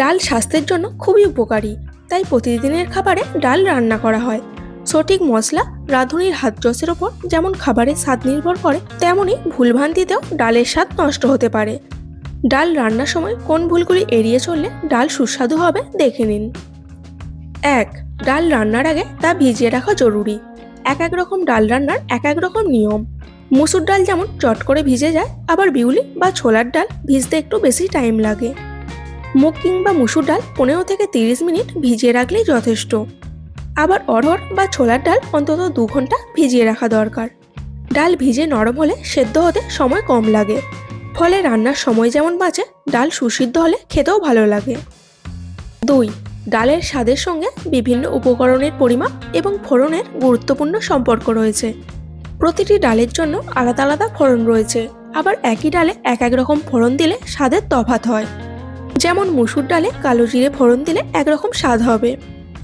ডাল স্বাস্থ্যের জন্য খুবই উপকারী। তাই প্রতিদিনের খাবারে ডাল রান্না করা হয়। সঠিক মশলা রাঁধুনির হাত যশের ওপর যেমন খাবারের স্বাদ নির্ভর করে তেমনই ভুলভ্রান্তিতেও ডালের স্বাদ নষ্ট হতে পারে। ডাল রান্নার সময় কোন ভুলগুলি এড়িয়ে চললে ডাল সুস্বাদু হবে দেখে নিন। এক, ডাল রান্নার আগে তা ভিজিয়ে রাখা জরুরি। এক এক রকম ডাল রান্নার এক এক রকম নিয়ম। মুসুর ডাল যেমন চট করে ভিজে যায়, আবার বিউলি বা ছোলার ডাল ভিজতে একটু বেশি টাইম লাগে। মুগ কিংবা মুসুর ডাল পনেরো থেকে তিরিশ মিনিট ভিজিয়ে রাখলেই যথেষ্ট। আবার অড়হর বা ছোলার ডাল অন্তত দু ঘণ্টা ভিজিয়ে রাখা দরকার। ডাল ভিজে নরম হলে সেদ্ধ হতে সময় কম লাগে। ফলে রান্নার সময় যেমন বাঁচে, ডাল সুসিদ্ধ হলে খেতেও ভালো লাগে। দুই, ডালের স্বাদের সঙ্গে বিভিন্ন উপকরণের পরিমাপ এবং ফোড়নের গুরুত্বপূর্ণ সম্পর্ক রয়েছে। প্রতিটি ডালের জন্য আলাদা আলাদা ফোড়ন রয়েছে। আবার একই ডালে এক এক রকম ফোড়ন দিলে স্বাদের তফাৎ হয়। যেমন মুসুর ডালে কালো জিরে ফোড়ন দিলে একরকম স্বাদ হবে।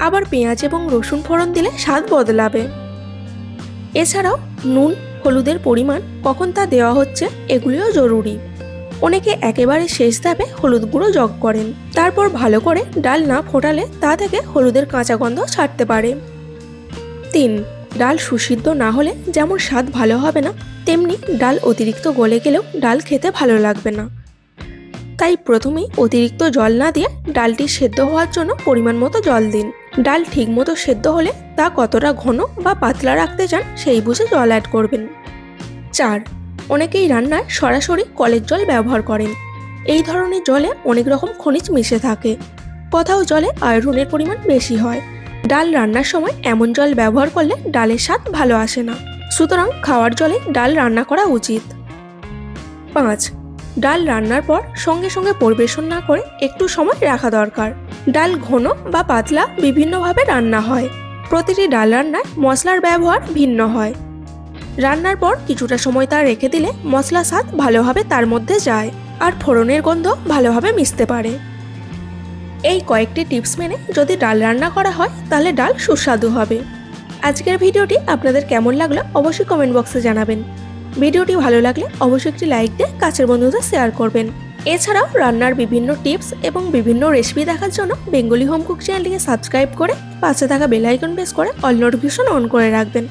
আবার পেঁয়াজ এবং রসুন ফোড়ন দিলে স্বাদ বদলাবে। এছাড়াও নুন, হলুদের পরিমাণ কখন তা দেওয়া হচ্ছে এগুলিও জরুরি। অনেকে একেবারে শেষ ধাপে হলুদ গুঁড়ো যোগ করেন। তারপর ভালো করে ডাল না ফোটালে তা থেকে হলুদের কাঁচা গন্ধ ছাড়তে পারে। তিন, ডাল সুসিদ্ধ না হলে যেমন স্বাদ ভালো হবে না, তেমনি ডাল অতিরিক্ত গলে গেলেও ডাল খেতে ভালো লাগবে না। তাই প্রথমেই অতিরিক্ত জল না দিয়ে ডালটি সেদ্ধ হওয়ার জন্য পরিমাণ মতো জল দিন। ডাল ঠিকমতো সেদ্ধ হলে তা কতটা ঘন বা পাতলা রাখতে চান সেই বুঝে জল অ্যাড করবেন। চার, অনেকেই রান্নায় সরাসরি কলের জল ব্যবহার করেন। এই ধরনের জলে অনেক রকম খনিজ মিশে থাকে। কোথাও জলে আয়রনের পরিমাণ বেশি হয়। ডাল রান্নার সময় এমন জল ব্যবহার করলে ডালের স্বাদ ভালো আসে না। সুতরাং খাওয়ার জলে ডাল রান্না করা উচিত। পাঁচ ডাল রান্নার পর সঙ্গে সঙ্গে পরিবেশন না করে একটু সময় রাখা দরকার। ডাল ঘন বা পাতলা বিভিন্নভাবে রান্না হয়। প্রতিটি ডাল রান্নায় মশলার ব্যবহার ভিন্ন হয়। রান্নার পর কিছুটা সময় তা রেখে দিলে মশলা স্বাদ ভালোভাবে তার মধ্যে যায় আর ফোড়নের গন্ধ ভালোভাবে মিশতে পারে। এই কয়েকটি টিপস মেনে যদি ডাল রান্না করা হয়, তাহলে ডাল সুস্বাদু হবে। আজকের ভিডিওটি আপনাদের কেমন লাগল অবশ্যই কমেন্ট বক্সে জানাবেন। ভিডিওটি ভালো লাগলে অবশ্যই একটি লাইক দিয়ে কাছের বন্ধুদের শেয়ার করবেন। এছাড়াও রান্নার বিভিন্ন টিপস এবং বিভিন্ন রেসিপি দেখার জন্য বেঙ্গলি হোম কুক চ্যানেলটিকে সাবস্ক্রাইব করে পাশে থাকা বেলাইকন প্রেস করে অল নোটিফিকেশন অন করে রাখবেন।